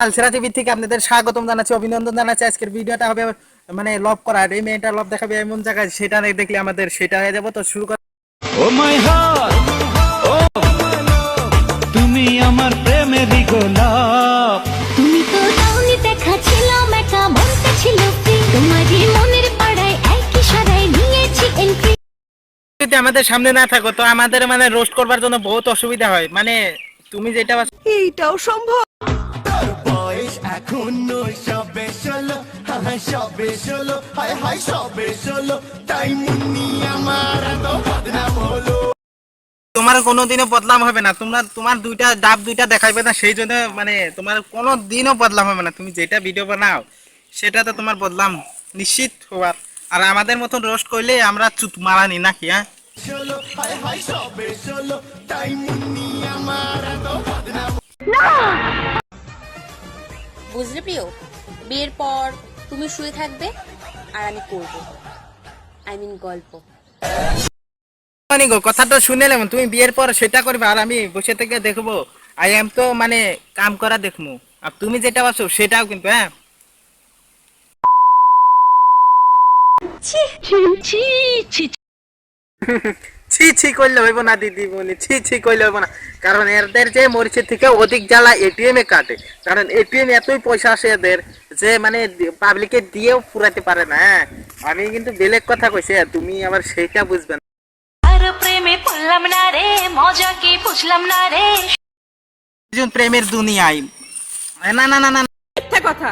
আলসেরা TV থেকে আপনাদের স্বাগতম জানাচ্ছি অভিনন্দন জানাচ্ছি। আজকের ভিডিওটা হবে মানে লভ করা। এই মেয়েটা লভ দেখাবে এমন জায়গায় সেটা দেখলে আমাদের সেটা হয়ে যাব। তো শুরু কর ও মাই হার্ট ও তুমি আমার প্রেমেরই গোলাপ। তুমি তো দেখা মনটা ছিল তোমারই মনের পাড়ায় একই নিয়েছি এন্ট্রি যদি আমাদের সামনে না থাকো তো আমাদের মানে রোস্ট করবার জন্য বহুত অসুবিধা হয়। মানে তুমি যেটা এইটাও সম্ভব। এখনও সবে ষোলো। হায় সবে ষোলো। হায় হায় সবে ষোলো। তাই মুন্নি আমার বদনাম হলো। তোমার কোনোদিনও বদলাম হবে না। তোমরা তোমার দুইটা ডাব দুইটা দেখাইবে না সেই জন্য মানে তোমার কোনো দিনও বদলাম হবে না। তুমি যেটা ভিডিও বানাও সেটা তো তোমার বদলাম নিশ্চিত হওয়ার। আর আমাদের মতন রোস্ট করলে আমরা চুত মারানি নাকি হ্যাঁ? বুঝলে প্রিয়? বিয়ের পর তুমি শুয়ে থাকবে আর আমি করব। আই মিন গল্প। মানে গো কথাটা শুনে নেবেন তুমি বিয়ের পর সেটা করবে আর আমি বসে থেকে দেখব। আই এম তো মানে কাম করা দেখব আর তুমি যেটা ভাবছ সেটাও কিন্তু হ্যাঁ? ছি ছি ছি। করলে হইব না দিদি বলি। ছি ছি করলে হইব না। কারণ এদের যে মরিচের থেকে অধিক জ্বালা এটিএম এ কাটে। কারণ এটিএম এতই পয়সা আসে এদের যে মানে পাবলিকে দিয়েও পুরাতে পারে না হ্যাঁ? আমি কিন্তু বেলেগ কথা কইছি হ্যাঁ, তুমি আবার সেইটা বুঝবে না। আর প্রেমে পড়লাম না রে মজা কি বুঝলাম না রে। প্রেমের দুনিয়ায়। না না না না কথা।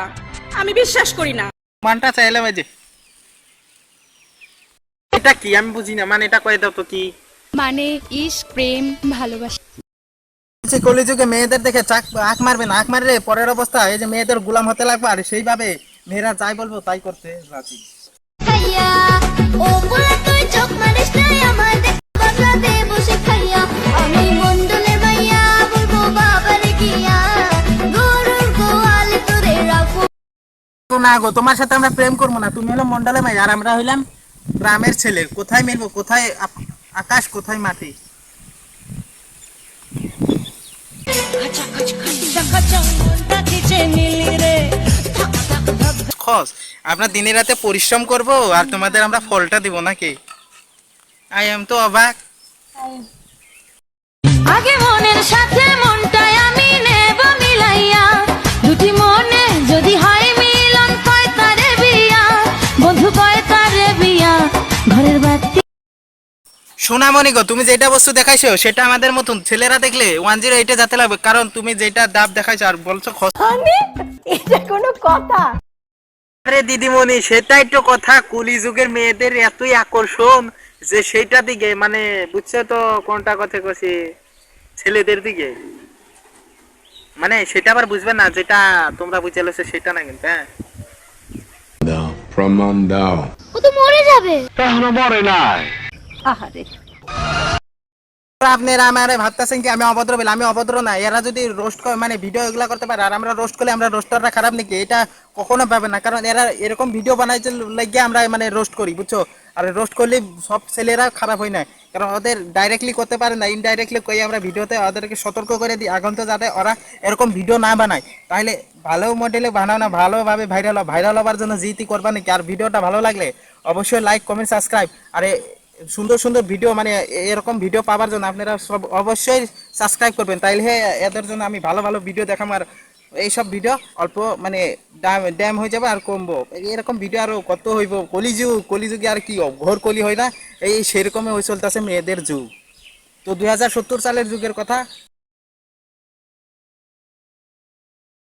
আমি বিশ্বাস করি না। মানটা চাইলে বাজে এটা কি? আমি বুঝি না। মানে এটা কয়ে দাও তো কি? মানে ইস প্রেম ভালোবাসা। যে কলিযুগে মেয়েদের দেখে চাক আঁক মারবে না আঁক মারলে পরের অবস্থা এই যে মেয়েদের গোলাম হতে লাগবে আর সেইভাবে মেয়েরা যাই বলব তাই করতে রাজি। না গো তোমার সাথে আমরা প্রেম করব না। তুমি হলো মন্ডলে মাই আর আমরা হইলাম গ্রামের ছেলে কোথায় মিলবো কোথায় আকাশ কোথায় মাটি? খস আমরা দিনে রাতে পরিশ্রম করব আর তোমাদের আমরা ফলটা দিব নাকি? আই এম তো অবাক। আগে মনের সাথে মনটাই সোনামণি গো তুমি যেটা বস্তু দেখাইছো সেটা আমাদের মতন ছেলেরা দেখলে ওয়ান জিরো এইটে যেতে লাগবে কারণ তুমি যেটা ডাব দেখাইছো আর বলছো খস এটা কোনো কথা? আরে দিদিমণি সেটাই তো কথা কুলি যুগের মেয়েদের এতই আকর্ষণ যে সেইটা দিকে মানে বুঝছ তো কোনটা কথা কছি ছেলেদের দিকে। মানে সেটা আবার বুঝবে না যেটা তোমরা বুঝে লেছো সেটা না কিন্তু হ্যাঁ? দাও প্রমাণ দাও। ও তো মরে যাবে। আহারে। ভাবতেছেন কি আমি অভদ্র আমি অভদ্র না। এরা যদি রোস্ট মানে ভিডিও এগুলা করতে পারে, আর আমরা রোস্ট করলে আমরা রোস্টাররা খারাপ নাকি? এটা কখনো পাবে না। কারণ এরা এরকম ভিডিও বানাইতে লাগিয়ে আমরা মানে রোস্ট করি, বুঝছ? আর রোস্ট করলে সব ছেলেরা খারাপ হয় না। কারণ ওদের ডাইরেক্টলি করতে পারে না। ইনডাইরেক্টলি কই আমরা ভিডিওতে ওদেরকে সতর্ক করে দিই আগন্ত যাতে ওরা এরকম ভিডিও না বানায়। তাহলে ভালো মডেলে বানাও না, ভালোভাবে ভাইরাল ভাইরাল হবার জন্য জিতি করবা নাকি? আর ভিডিওটা ভালো লাগলে অবশ্যই লাইক কমেন্ট সাবস্ক্রাইব আর সুন্দর সুন্দর ভিডিও মানে এরকম ভিডিও পাওয়ার জন্য আপনারা সব অবশ্যই সাবস্ক্রাইব করবেন। তাইলে এদের জন্য আমি ভালো ভালো ভিডিও দেখাম আর এইসব ভিডিও অল্প মানে ড্যাম ড্যাম হয়ে যাবে আর কমবো। এরকম ভিডিও আরও কত হইব? কলিযুগ কলিযুগে আর কি ঘোর কলি হয় না? এই সেরকমই হয়ে চলতেছে মেয়েদের যুগ। তো দু হাজার সত্তর সালের যুগের কথা